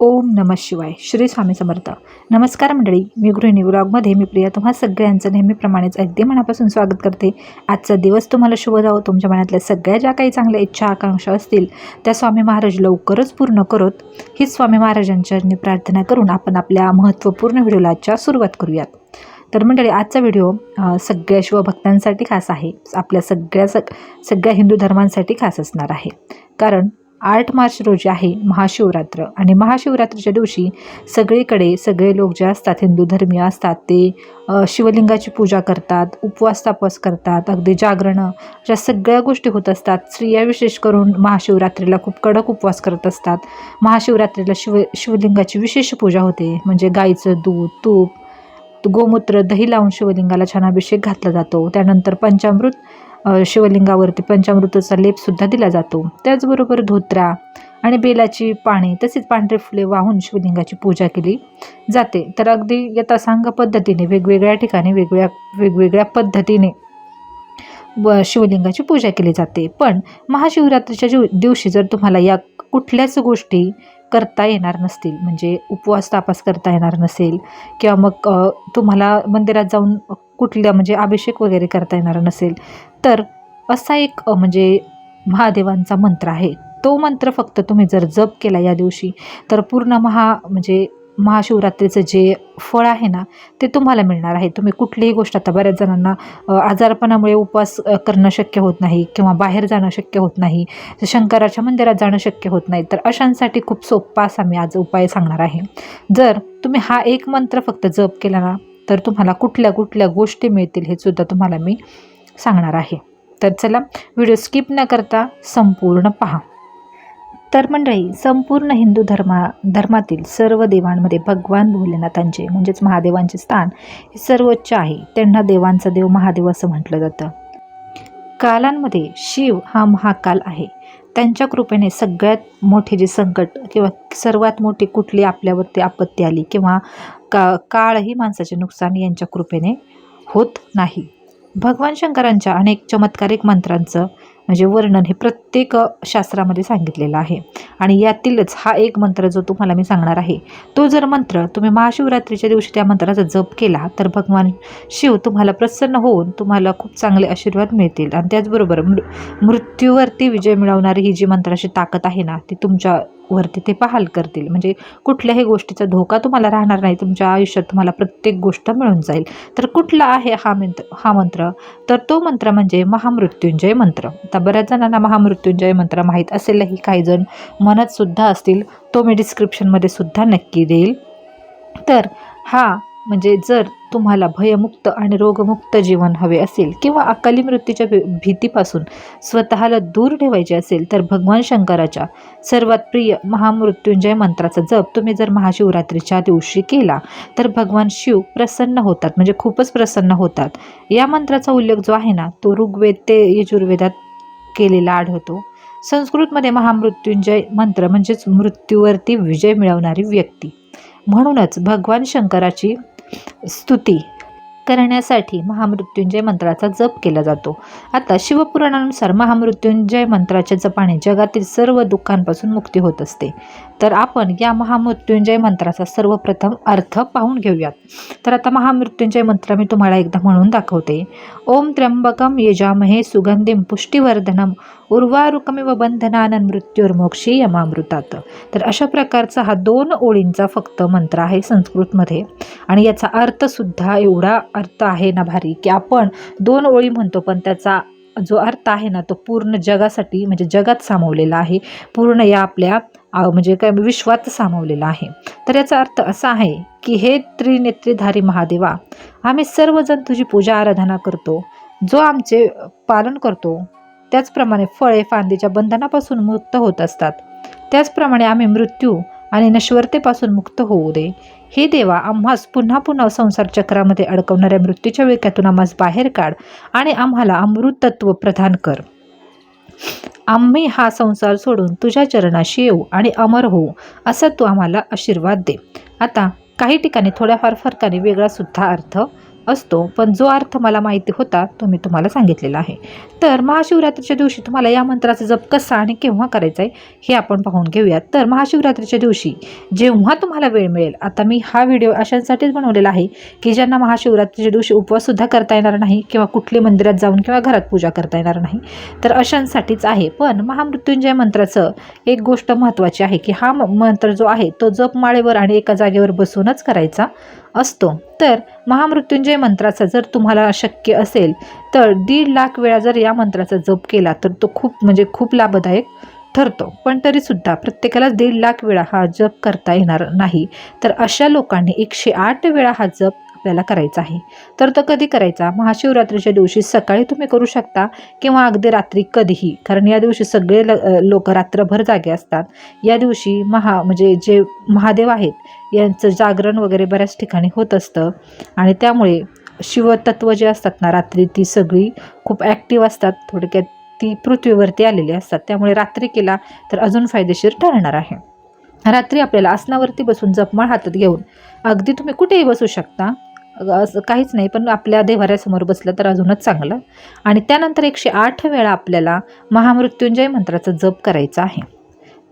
ओम नम शिवाय. श्री स्वामी समर्थ. नमस्कार मंडळी मी गृहिणी ब्लॉगमध्ये मी प्रिया. तुम्हा सगळ्यांचं नेहमीप्रमाणेच अगदी मनापासून स्वागत करते. आजचा दिवस तुम्हाला शुभ जावो. तुमच्या मनातल्या सगळ्या ज्या काही चांगल्या इच्छा आकांक्षा असतील त्या स्वामी महाराज लवकरच पूर्ण करत. हीच स्वामी महाराजांच्या प्रार्थना करून आपण आपल्या महत्त्वपूर्ण व्हिडिओला आजच्या सुरुवात करूयात. तर मंडळी आजचा व्हिडिओ सगळ्या शिवभक्तांसाठी खास आहे. आपल्या सगळ्या सग सगळ्या हिंदू धर्मांसाठी खास असणार आहे. कारण आठ मार्च रोजी आहे महाशिवरात्र. आणि महाशिवरात्रीच्या दिवशी सगळीकडे सगळे लोक जे असतात हिंदू धर्मीय असतात ते शिवलिंगाची पूजा करतात उपवास तापवास करतात अगदी जागरणं अशा सगळ्या गोष्टी होत असतात. स्त्रिया विशेष करून महाशिवरात्रीला खूप कडक उपवास करत असतात. महाशिवरात्रीला शिव शिवलिंगाची विशेष पूजा होते. म्हणजे गाईचं दूध तूप गोमूत्र दही लावून शिवलिंगाला छान अभिषेक घातला जातो. त्यानंतर पंचामृत शिवलिंगावरती पंचामृताचा लेपसुद्धा दिला जातो. त्याचबरोबर धोत्रा आणि बेलाची पाने तसेच पांढरे फुले वाहून शिवलिंगाची पूजा केली जाते. तर अगदी यथासांग पद्धतीने वेगवेगळ्या ठिकाणी वेगवेगळ्या वेगवेगळ्या पद्धतीने व शिवलिंगाची पूजा केली जाते. पण महाशिवरात्रीच्या दिव दिवशी जर तुम्हाला या कुठल्याच गोष्टी करता येणार नसतील म्हणजे उपवास तापास करता येणार नसेल किंवा मग तुम्हाला मंदिरात जाऊन कुठल्या म्हणजे अभिषेक वगैरे करता येणार नसेल तर असा एक म्हणजे महादेवांचा मंत्र आहे. तो मंत्र फक्त तुम्ही जर जप केला या दिवशी तर पूर्ण महा म्हणजे महाशिवरात्रीचं जे फळ आहे ना ते तुम्हाला मिळणार आहे. तुम्ही कुठलीही गोष्ट आता बऱ्याच जणांना आजारपणामुळे उपवास करणं शक्य होत नाही किंवा बाहेर जाणं शक्य होत नाही शंकराच्या मंदिरात जाणं शक्य होत नाही तर अशांसाठी खूप सोपा असा मी आज उपाय सांगणार आहे. जर तुम्ही हा एक मंत्र फक्त जप केला ना तर तुम्हाला कुठल्या कुठल्या गोष्टी मिळतील हे सुद्धा तुम्हाला मी सांगणार आहे. तर चला व्हिडिओ स्किप न करता संपूर्ण पहा. तर मंडळी संपूर्ण हिंदू धर्मा धर्मातील सर्व देवांमध्ये भगवान भोलेनाथांचे म्हणजेच महादेवांचे स्थान हे सर्वोच्च आहे. त्यांना देवांचा देव महादेव असं म्हटलं जातं. कालांमध्ये शिव हा महाकाल आहे. त्यांच्या कृपेने सगळ्यात मोठे जे संकट किंवा सर्वात मोठी कुठली आपल्यावरती आपत्ती आली किंवा का काळही माणसाचे नुकसान यांच्या कृपेने होत नाही. भगवान शंकरांच्या अनेक चमत्कारिक मंत्रांचं म्हणजे वर्णन हे प्रत्येक शास्त्रामध्ये सांगितलेलं आहे. आणि यातीलच हा एक मंत्र जो तुम्हाला मी सांगणार आहे. तो जर मंत्र तुम्ही महाशिवरात्रीच्या दिवशी त्या मंत्राचा जप केला तर भगवान शिव तुम्हाला प्रसन्न होऊन तुम्हाला खूप चांगले आशीर्वाद मिळतील. आणि त्याचबरोबर मृ मृत्यूवरती विजय मिळवणारी ही जी मंत्राची ताकद आहे ना ती तुमच्यावरती ते पहाल करतील. म्हणजे कुठल्याही गोष्टीचा धोका तुम्हाला राहणार नाही तुमच्या आयुष्यात तुम्हाला प्रत्येक गोष्ट मिळून जाईल. तर कुठला आहे हा मंत्र हा मंत्र? तर तो मंत्र म्हणजे महामृत्युंजय मंत्र. आता बऱ्याच जणांना महामृत्युंजय मंत्र माहीत असेलही. काही जण म्हणतसुद्धा असतील तो मी डिस्क्रिप्शनमध्ये सुद्धा नक्की देईल. तर हा म्हणजे जर तुम्हाला भयमुक्त आणि रोगमुक्त जीवन हवे असेल किंवा अकाली मृत्यूच्या भी भीतीपासून स्वतःला दूर ठेवायचे असेल तर भगवान शंकराच्या सर्वात प्रिय महामृत्युंजय मंत्राचा जप तुम्ही जर महाशिवरात्रीच्या दिवशी केला तर भगवान शिव प्रसन्न होतात म्हणजे खूपच प्रसन्न होतात. या मंत्राचा उल्लेख जो आहे ना तो ऋग्वेद ते यजुर्वेदात केलेला आढळतो. संस्कृतमध्ये महामृत्युंजय मंत्र म्हणजेच मृत्यूवरती विजय मिळवणारी व्यक्ती. म्हणूनच भगवान शंकराची स्तुती करण्यासाठी महामृत्युंजय मंत्राचा जप केला जातो. आता शिवपुराणानुसार महामृत्युंजय मंत्राच्या जपाने जगातील सर्व दुःखांपासून मुक्ती होत असते. तर आपण या महामृत्युंजय मंत्राचा सर्वप्रथम अर्थ पाहून घेऊयात. तर आता महामृत्युंजय मंत्र मी तुम्हाला एकदा म्हणून दाखवते. ओम त्र्यंबकम यजामहे सुगंधिम पुष्टिवर्धनम उर्वारुकमिव बंधनानन मृत्युर्मोक्षी यमामृतात. तर अशा प्रकारचा हा दोन ओळींचा फक्त मंत्र आहे संस्कृतमध्ये. आणि याचा अर्थसुद्धा एवढा अर्थ आहे ना भारी की आपण दोन ओळी म्हणतो पण त्याचा जो अर्थ आहे ना तो पूर्ण जगासाठी म्हणजे जगात सामावलेला आहे. पूर्ण या आपल्या म्हणजे काय विश्वात सामावलेला आहे. तर याचा अर्थ असा आहे की हे त्रिनेत्रीधारी महादेवा आम्ही सर्वजण तुझी पूजा आराधना करतो. जो आमचे पालन करतो त्याचप्रमाणे फळे फांदीच्या बंधनापासून मुक्त होत असतात. त्याचप्रमाणे आम्ही मृत्यू आणि नश्वरतेपासून मुक्त होऊ दे. हे देवा आम्हास पुन्हा पुन्हा संसार चक्रामध्ये अडकवणाऱ्या मृत्यूच्या विळख्यातून आम्हास बाहेर काढ आणि आम्हाला अमृत तत्व प्रदान कर. आम्ही हा संसार सोडून तुझ्या चरणाशी येऊ आणि अमर होऊ असा तू आम्हाला आशीर्वाद दे. आता काही ठिकाणी थोड्याफार फरकाने वेगळा सुद्धा अर्थ असतो पण जो अर्थ मला माहिती होता तो मी तुम्हाला सांगितलेला आहे. तर महाशिवरात्रीच्या दिवशी तुम्हाला या मंत्राचा जप कसा आणि केव्हा करायचा आहे हे आपण पाहून घेऊयात. तर महाशिवरात्रीच्या दिवशी जेव्हा तुम्हाला वेळ मिळेल आता मी हा व्हिडिओ अशांसाठीच बनवलेला आहे की ज्यांना महाशिवरात्रीच्या दिवशी उपवाससुद्धा करता येणार नाही किंवा कुठल्या मंदिरात जाऊन किंवा घरात पूजा करता येणार नाही तर अशांसाठीच आहे. पण महामृत्युंजय मंत्राचं एक गोष्ट महत्त्वाची आहे की हा म- मंत्र जो आहे तो जप माळेवर आणि एका जागेवर बसूनच करायचा असतो. तर महामृत्युंजय मंत्राचा जर तुम्हाला शक्य असेल तर दीड लाख वेळा जर या मंत्राचा जप केला तर तो खूप म्हणजे खूप लाभदायक ठरतो. पण तरीसुद्धा प्रत्येकाला दीड लाख वेळा हा जप करता येणार नाही. तर अशा लोकांनी एकशे आठ वेळा हा जप आपल्याला करायचा आहे. तर तो कधी करायचा? महाशिवरात्रीच्या दिवशी सकाळी तुम्ही करू शकता किंवा अगदी रात्री कधीही. कारण या दिवशी सगळे ल लोक रात्रभर जागे असतात. या दिवशी महा म्हणजे जे महादेव आहेत यांचं जागरण वगैरे बऱ्याच ठिकाणी होत असतं. आणि त्यामुळे शिवतत्व जे असतात ना रात्री ती सगळी खूप ॲक्टिव्ह असतात. थोडक्यात ती पृथ्वीवरती आलेली असतात. त्यामुळे रात्री केला तर अजून फायदेशीर ठरणार आहे. रात्री आपल्याला आसनावरती बसून जपमाळ हातात घेऊन अगदी तुम्ही कुठेही बसू शकता. असं काहीच नाही पण आपल्या देवाऱ्यासमोर बसलं तर अजूनच चांगलं. आणि त्यानंतर एकशे आठ वेळा आपल्याला महामृत्युंजय मंत्राचा जप करायचा आहे.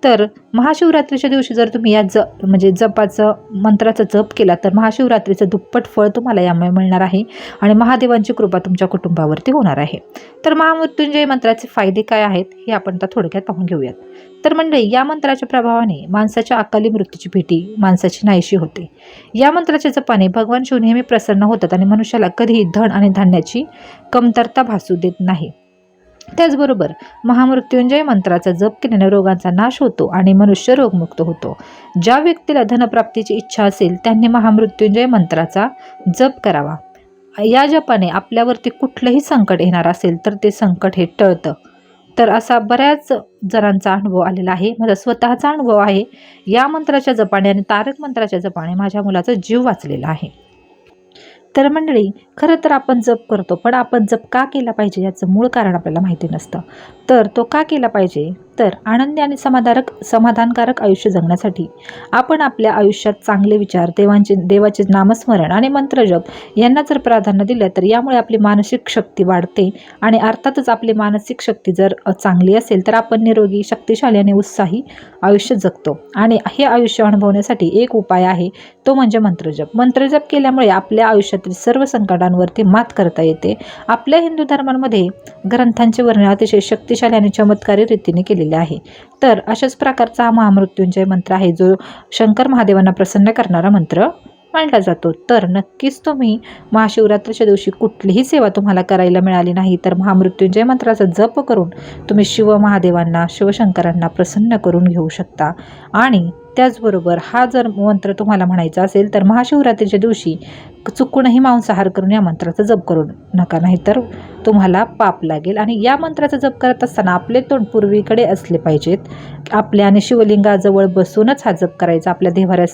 तर महाशिवरात्रीच्या दिवशी जर तुम्ही या ज म्हणजे जपाचं मंत्राचा जप केला तर महाशिवरात्रीचं दुप्पट फळ तुम्हाला यामुळे मिळणार आहे आणि महादेवांची कृपा तुमच्या कुटुंबावरती होणार आहे. तर महामृत्युंजय मंत्राचे फायदे काय आहेत हे आपण आता थोडक्यात पाहून घेऊयात. तर मंडळी या मंत्राच्या प्रभावाने माणसाच्या अकाली मृत्यूची भीती माणसाची नाहीशी होते. या मंत्राच्या जपाने भगवान शिव नेहमी प्रसन्न होतात आणि मनुष्याला कधीही धन आणि धान्याची कमतरता भासू देत नाही. त्याचबरोबर महामृत्युंजय मंत्राचा जप केल्याने रोगांचा नाश होतो आणि मनुष्य रोगमुक्त होतो. ज्या व्यक्तीला धनप्राप्तीची इच्छा असेल त्यांनी महामृत्युंजय मंत्राचा जप करावा. या जपाने आपल्यावरती कुठलंही संकट येणार असेल तर ते संकट हे टळतं. तर असा बऱ्याच जणांचा अनुभव आलेला आहे. माझा स्वतःचा अनुभव आहे. या मंत्राच्या जपाने आणि तारक मंत्राच्या जपाने माझ्या मुलाचा जीव वाचलेला आहे. तर मंडळी खरं तर आपण जप करतो पण आपण जप का केला पाहिजे याचं मूळ कारण आपल्याला माहिती नसतं. तर तो का केला पाहिजे? तर आनंदी आणि समाधारक समाधानकारक आयुष्य जगण्यासाठी आपण आपल्या आयुष्यात चांगले विचार देवांचे देवाचे नामस्मरण आणि मंत्रजप यांना जर प्राधान्य दिलं तर यामुळे आपली मानसिक शक्ती वाढते आणि अर्थातच आपली मानसिक शक्ती जर चांगली असेल तर आपण निरोगी शक्तिशाली आणि उत्साही आयुष्य जगतो. आणि हे आयुष्य अनुभवण्यासाठी एक उपाय आहे तो म्हणजे मंत्रजप. मंत्रजप केल्यामुळे आपल्या आयुष्यातील सर्व संकटांवरती मात करता येते. आपल्या हिंदू धर्मांमध्ये ग्रंथांचे वर्णन अतिशय शक्तिशाली आणि चमत्कारी रीतीने केले केलेले आहे. तर अशाच प्रकारचा हा महामृत्युंजय मंत्र आहे जो शंकर महादेवांना प्रसन्न करणारा मंत्र मांडला जातो. तर नक्कीच तुम्ही महाशिवरात्रीच्या दिवशी कुठलीही सेवा तुम्हाला करायला मिळाली नाही तर महामृत्युंजय मंत्राचा जप करून तुम्ही शिव महादेवांना शिवशंकरांना प्रसन्न करून घेऊ शकता. आणि त्याचबरोबर हा जर मंत्र तुम्हाला म्हणायचा असेल तर महाशिवरात्रीच्या दिवशी चुकूनही मांसाहार करून या मंत्राचा जप करू नका नाहीतर तुम्हाला पाप लागेल. आणि या मंत्राचा जप करत असताना आपले तोंड पूर्वीकडे असले पाहिजेत. आपल्या आणि शिवलिंगाजवळ बसूनच हा जप करायचा. आपल्या देवाऱ्या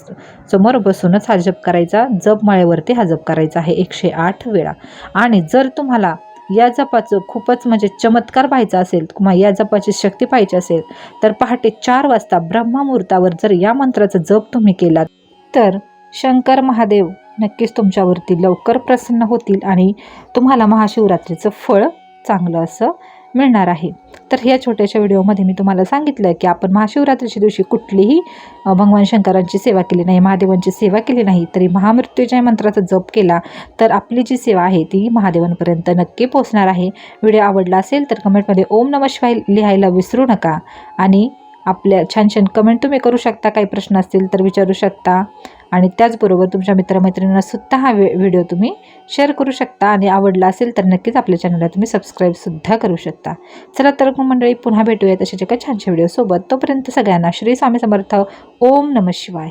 समोर बसूनच हा जप करायचा. जप माळेवरती हा जप करायचा आहे. एकशे आठ वेळा. आणि जर तुम्हाला या जपाचं खूपच म्हणजे चमत्कार पाहायचा असेल किंवा या जपाची शक्ती पाहायची असेल तर पहाटे चार वाजता ब्रह्ममुहूर्तावर जर या मंत्राचा जप तुम्ही केलात तर शंकर महादेव नक्कीच तुमच्यावरती लवकर प्रसन्न होतील आणि तुम्हाला महाशिवरात्रीचं फळ चांगलं असं मिळणार आहे. तर ह्या छोट्याशा व्हिडिओमध्ये मी तुम्हाला सांगितलं की आपण महाशिवरात्रीच्या दिवशी कुठलीही भगवान शंकरांची सेवा केली नाही महादेवांची सेवा केली नाही तरी महामृत्यूच्या मंत्राचा जप केला तर आपली जी सेवा आहे ती महादेवांपर्यंत नक्की पोहोचणार आहे. व्हिडिओ आवडला असेल तर कमेंटमध्ये ओम नम शिवाय लिहायला विसरू नका. आणि आपल्या छान छान कमेंट तुम्ही करू शकता काही प्रश्न असतील तर विचारू शकता. आणि त्याचबरोबर तुमच्या मित्रमैत्रिणींना सुद्धा हा व्हि व्हिडिओ तुम्ही शेअर करू शकता. आणि आवडला असेल तर नक्कीच आपल्या चॅनलला तुम्ही सबस्क्राईबसुद्धा करू शकता. चला तर मंडळी पुन्हा भेटूयात अशाच एका छानशा व्हिडिओसोबत तोपर्यंत सगळ्यांना श्री स्वामी समर्थ. ओम नम शिवाय.